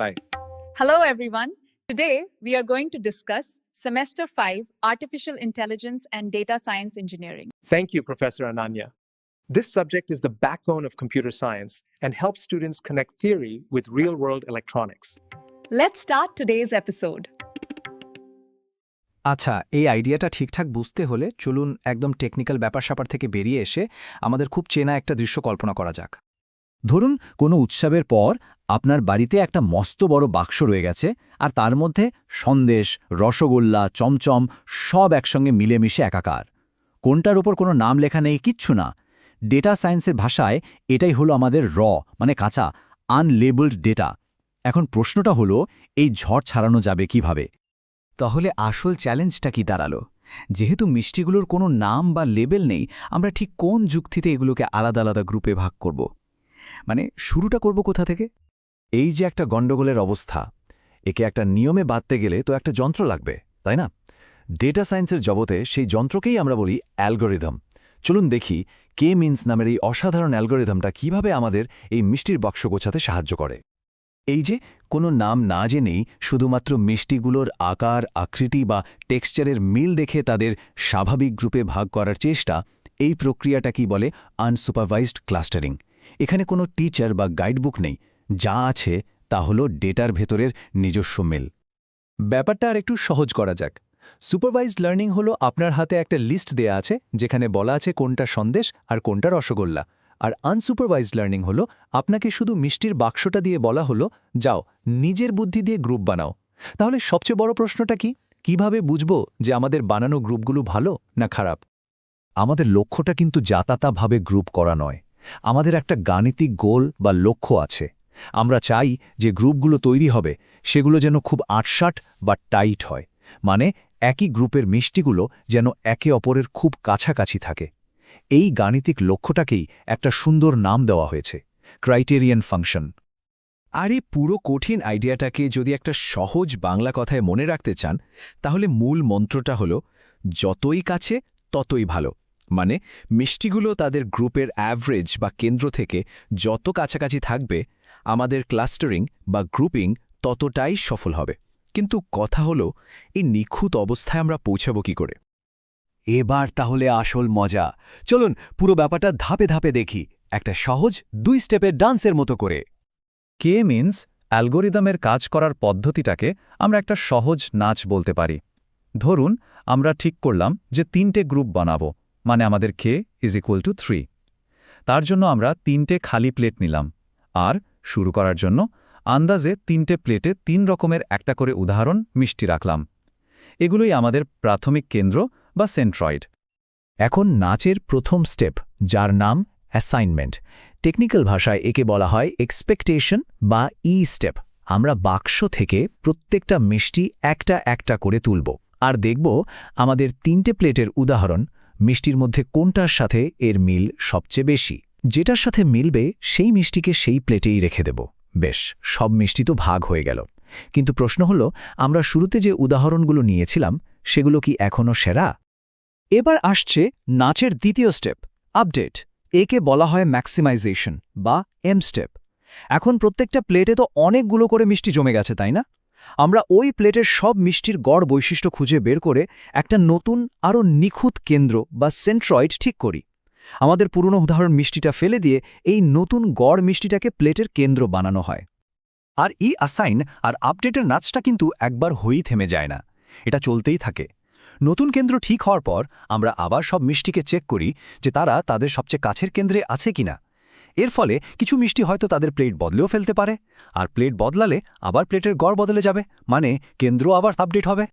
Bye. Hello, everyone. Today, we are going to discuss Semester 5 Artificial Intelligence and Data Science Engineering. Thank you, Professor Ananya. This subject is the backbone of computer science and helps students connect theory with real world electronics. Let's start today's episode. আচ্ছা এই আইডিয়াটা ঠিকঠাক বুঝতে হলে চলুন একদম technical ব্যাপার স্যাপার থেকে বেরিয়ে এসে আমাদের খুব চেনা একটা দৃশ্য কল্পনা করা যাক ধরুন কোনো উৎসবের পর আপনার বাড়িতে একটা মস্ত বড় বাক্স রয়ে গেছে আর তার মধ্যে সন্দেশ, রসগোল্লা, চমচম সব একসঙ্গে মিলেমিশে একাকার। কোনটার ওপর কোনো নাম লেখা নেই, কিচ্ছু না। ডেটা সায়েন্সের ভাষায় এটাই হলো আমাদের র মানে কাঁচা, আনলেবলড ডেটা। এখন প্রশ্নটা হলো, এই ঝড় ছাড়ানো যাবে কীভাবে? তাহলে আসল চ্যালেঞ্জটা কি দাঁড়াল? যেহেতু মিষ্টিগুলোর কোনো নাম বা লেবেল নেই, আমরা ঠিক কোন যুক্তিতে এগুলোকে আলাদা আলাদা গ্রুপে ভাগ করব? মানে শুরুটা করব কোথা থেকে? এই যে একটা গণ্ডগোলের অবস্থা, একে একটা নিয়মে বাঁধতে গেলে তো একটা যন্ত্র লাগবে, তাই না? ডেটা সায়েন্সের জগতে সেই যন্ত্রকেই আমরা বলি অ্যালগোরিদম। চলুন দেখি কে মিন্স নামের এই অসাধারণ অ্যালগোরিদমটা কীভাবে আমাদের এই মিষ্টির বাক্স গোছাতে সাহায্য করে। এই যে কোনো নাম না জেনেই শুধুমাত্র মিষ্টিগুলোর আকার, আকৃতি বা টেক্সচারের মিল দেখে তাদের স্বাভাবিক গ্রুপে ভাগ করার চেষ্টা, এই প্রক্রিয়াটা কি বলে আনসুপারভাইজড ক্লাস্টারিং। এখানে কোনো টিচার বা গাইডবুক নেই যা আছে তা হল ডেটার ভেতরের নিজস্ব মেল। ব্যাপারটা আর একটু সহজ করা যাক। সুপারভাইজড লার্নিং হলো আপনার হাতে একটা লিস্ট দেয়া আছে, যেখানে বলা আছে কোনটা সন্দেশ আর কোনটা রসগোল্লা। আর আনসুপারভাইজড লার্নিং হলো আপনাকে শুধু মিষ্টির বাক্সটা দিয়ে বলা হলো, যাও, নিজের বুদ্ধি দিয়ে গ্রুপ বানাও। তাহলে সবচেয়ে বড় প্রশ্নটা কি? কীভাবে বুঝব যে আমাদের বানানো গ্রুপগুলো ভালো না খারাপ? আমাদের লক্ষ্যটা কিন্তু যাতাতাভাবে গ্রুপ করা নয়। আমাদের একটা গাণিতিক গোল বা লক্ষ্য আছে। আমরা চাই যে গ্রুপগুলো তৈরি হবে, সেগুলো যেন খুব আটসাট বা টাইট হয় মানে একই গ্রুপের মিষ্টিগুলো যেন একে অপরের খুব কাছাকাছি থাকে। এই গাণিতিক লক্ষ্যটাকেই একটা সুন্দর নাম দেওয়া হয়েছে, ক্রাইটেরিয়ান ফাংশন। আর এই পুরো কঠিন আইডিয়াটাকে যদি একটা সহজ বাংলা কথায় মনে রাখতে চান, তাহলে মূল মন্ত্রটা হল, যতই কাছে ততই ভালো। মানে মিষ্টিগুলো তাদের গ্রুপের অ্যাভারেজ বা কেন্দ্র থেকে যত কাছাকাছি থাকবে আমাদের ক্লাস্টারিং বা গ্রুপিং ততটাই সফল হবে। কিন্তু কথা হলো, এই নিখুঁত অবস্থায় আমরা পৌঁছাব কি করে? এবার তাহলে আসল মজা। চলুন পুরো ব্যাপারটা ধাপে ধাপে দেখি, একটা সহজ দুই স্টেপের ডান্সের মতো করে। কে মিন্স অ্যালগোরিদমের কাজ করার পদ্ধতিটাকে আমরা একটা সহজ নাচ বলতে পারি। ধরুন, আমরা ঠিক করলাম যে তিনটে গ্রুপ বানাবো মানে আমাদের কে ইজ ইকুয়াল টু থ্রি। তার জন্য আমরা তিনটে খালি প্লেট নিলাম, আর শুরু করার জন্য আন্দাজে তিনটে প্লেটে তিন রকমের একটা করে উদাহরণ মিষ্টি রাখলাম। এগুলোই আমাদের প্রাথমিক কেন্দ্র বা সেন্ট্রয়েড। এখন নাচের প্রথম স্টেপ, যার নাম অ্যাসাইনমেন্ট। টেকনিক্যাল ভাষায় একে বলা হয় এক্সপেকটেশন বা ই স্টেপ। আমরা বাক্স থেকে প্রত্যেকটা মিষ্টি একটা একটা করে তুলব। আর দেখব আমাদের তিনটে প্লেটের উদাহরণ মিষ্টির মধ্যে কোনটার সাথে এর মিল সবচেয়ে বেশি। যেটার সাথে মিলবে সেই মিষ্টিকে সেই প্লেটেই রেখে দেব। বেশ, সব মিষ্টি তো ভাগ হয়ে গেল। কিন্তু প্রশ্ন হল, আমরা শুরুতে যে উদাহরণগুলো নিয়েছিলাম, সেগুলো কি এখনও সেরা? এবার আসছে নাচের দ্বিতীয় স্টেপ, আপডেট। একে বলা হয় ম্যাক্সিমাইজেশন বা এম স্টেপ। এখন প্রত্যেকটা প্লেটে তো অনেকগুলো করে মিষ্টি জমে গেছে, তাই না? আমরা ওই প্লেটের সব মিষ্টির গড় বৈশিষ্ট্য খুঁজে বের করে একটা নতুন আরও নিখুঁত কেন্দ্র বা সেন্ট্রয়েড ঠিক করি। আমাদের পুরনো উদাহরণ মিষ্টিটা ফেলে দিয়ে এই নতুন গড় মিষ্টিটাকে প্লেটের কেন্দ্র বানানো হয়। আর ই অ্যাসাইন আর আপডেটের নাচটা কিন্তু একবার হয়েই থেমে যায় না। এটা চলতেই থাকে। নতুন কেন্দ্র ঠিক হওয়ার পর আমরা আবার সব মিষ্টিকে চেক করি যে তারা তাদের সবচেয়ে কাছের কেন্দ্রে আছে কিনা। এর ফলে কিছু মিষ্টি হয়তো তাদের প্লেট বদলেও ফেলতে পারে। আর প্লেট বদলালে আবার প্লেটের গড় বদলে যাবে। মানে কেন্দ্র আবার আপডেট হবে।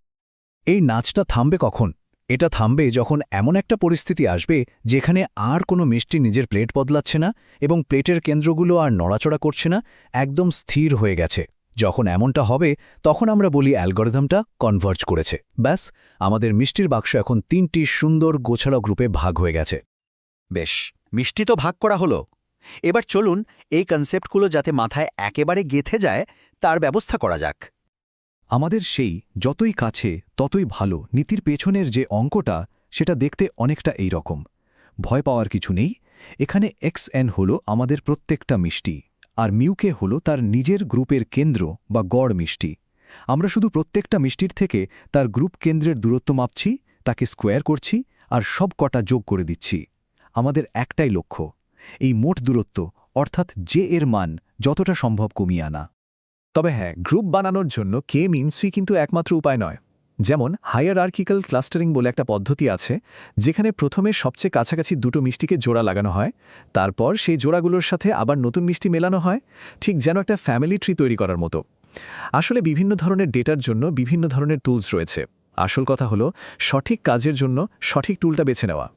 এই নাচটা থামবে কখন? এটা থামবে যখন এমন একটা পরিস্থিতি আসবে যেখানে আর কোনো মিষ্টি নিজের প্লেট বদলাচ্ছে না এবং প্লেটের কেন্দ্রগুলো আর নড়াচড়া করছে না, একদম স্থির হয়ে গেছে। যখন এমনটা হবে, তখন আমরা বলি অ্যালগরিদমটা কনভার্জ করেছে। ব্যাস, আমাদের মিষ্টির বাক্স এখন তিনটি সুন্দর গোছাড়া গ্রুপে ভাগ হয়ে গেছে। বেশ, মিষ্টি তো ভাগ করা হলো। এবার চলুন এই কনসেপ্টগুলো যাতে মাথায় একেবারে গেথে যায়, তার ব্যবস্থা করা যাক। আমাদের সেই যতই কাছে, ততই ভালো নীতির পেছনের যে অঙ্কটা, সেটা দেখতে অনেকটা এই রকম ভয় পাওয়ার কিছু নেই। এখানে এক্স এন হল আমাদের প্রত্যেকটা মিষ্টি, আর মিউকে হল তার নিজের গ্রুপের কেন্দ্র বা গড় মিষ্টি। আমরা শুধু প্রত্যেকটা মিষ্টির থেকে তার গ্রুপ কেন্দ্রের দূরত্ব মাপছি, তাকে স্কোয়ার করছি, আর সব কটা যোগ করে দিচ্ছি। আমাদের একটাই লক্ষ্য, এই মোট দূরত্ব, অর্থাৎ জে এর মান, যতটা সম্ভব কমিয়ে আনা। তবে হ্যাঁ গ্রুপ বানানোর জন্য কে মিনসুই কিন্তু একমাত্র উপায় নয়। যেমন হায়ারআর্কিক্যাল ক্লাস্টারিং বলে একটা পদ্ধতি আছে, যেখানে প্রথমে সবচেয়ে কাছাকাছি দুটো মিষ্টিকে জোড়া লাগানো হয়, তারপর সেই জোড়াগুলোর সাথে আবার নতুন মিষ্টি মেলানো হয়, ঠিক যেন একটা ফ্যামিলি ট্রি তৈরি করার মতো। আসলে বিভিন্ন ধরনের ডেটার জন্য বিভিন্ন ধরনের টুলস রয়েছে। আসল কথা হলো, সঠিক কাজের জন্য সঠিক টুলটা বেছে নেওয়া।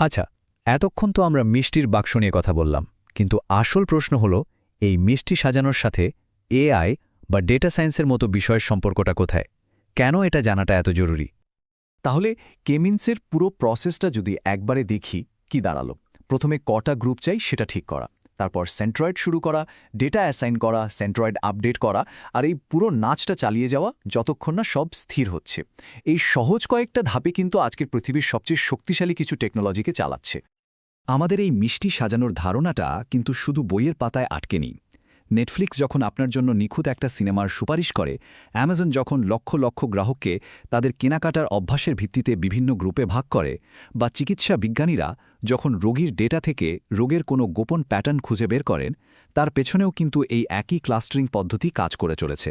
আচ্ছা এতক্ষণ তো আমরা মিষ্টির বাক্স নিয়ে কথা বললাম, কিন্তু আসল প্রশ্ন হলো, এই মিষ্টি সাজানোর সাথে এআই বা ডেটা সায়েন্সের মতো বিষয়ের সম্পর্কটা কোথায়? কেন এটা জানাটা এত জরুরি? তাহলে কেমিন্সের পুরো প্রসেসটা যদি একবারে দেখি, কি দাঁড়াল? প্রথমে কটা গ্রুপ চাই সেটা ঠিক করা, তারপর সেন্ট্রয়েড শুরু করা, ডেটা অ্যাসাইন করা, সেন্ট্রয়েড আপডেট করা, আর এই পুরো নাচটা চালিয়ে যাওয়া যতক্ষণ না সব স্থির হচ্ছে। এই সহজ কয়েকটা ধাপে কিন্তু আজকের পৃথিবীর সবচেয়ে শক্তিশালী কিছু টেকনোলজিকে চালাচ্ছে। আমাদের এই মিষ্টি সাজানোর ধারণাটা কিন্তু শুধু বইয়ের পাতায় আটকে নেই। নেটফ্লিক্স যখন আপনার জন্য নিখুঁত একটা সিনেমার সুপারিশ করে অ্যামাজন যখন লক্ষ লক্ষ গ্রাহককে তাদের কেনাকাটার অভ্যাসের ভিত্তিতে বিভিন্ন গ্রুপে ভাগ করে, বা চিকিৎসা বিজ্ঞানীরা যখন রোগীর ডেটা থেকে রোগের কোনো গোপন প্যাটার্ন খুঁজে বের করেন, তার পেছনেও কিন্তু এই একই ক্লাস্টারিং পদ্ধতি কাজ করে চলেছে।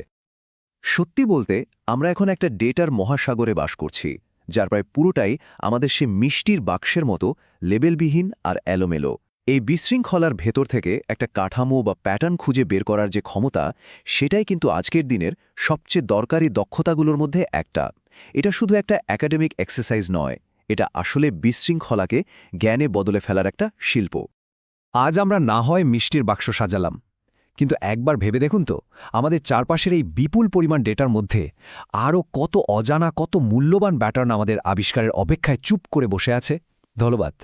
সত্যি বলতে, আমরা এখন একটা ডেটার মহাসাগরে বাস করছি, যার প্রায় পুরোটাই আমাদের সে মিষ্টির বাক্সের মতো লেবেলবিহীন আর এলোমেলো। এই বিশৃঙ্খলার ভেতর থেকে একটা কাঠামো বা প্যাটার্ন খুঁজে বের করার যে ক্ষমতা, সেটাই কিন্তু আজকের দিনের সবচেয়ে দরকারি দক্ষতাগুলোর মধ্যে একটা। এটা শুধু একটা একাডেমিক এক্সারসাইজ নয়, এটা আসলে বিশৃঙ্খলাকে জ্ঞানে বদলে ফেলার একটা শিল্প। আজ আমরা না হয় মিষ্টির বাক্স সাজালাম, কিন্তু একবার ভেবে দেখুন তো, আমাদের চারপাশের এই বিপুল পরিমাণ ডেটার মধ্যে আরও কত অজানা, কত মূল্যবান ব্যাটার্ন আমাদের আবিষ্কারের অপেক্ষায় চুপ করে বসে আছে। ধন্যবাদ।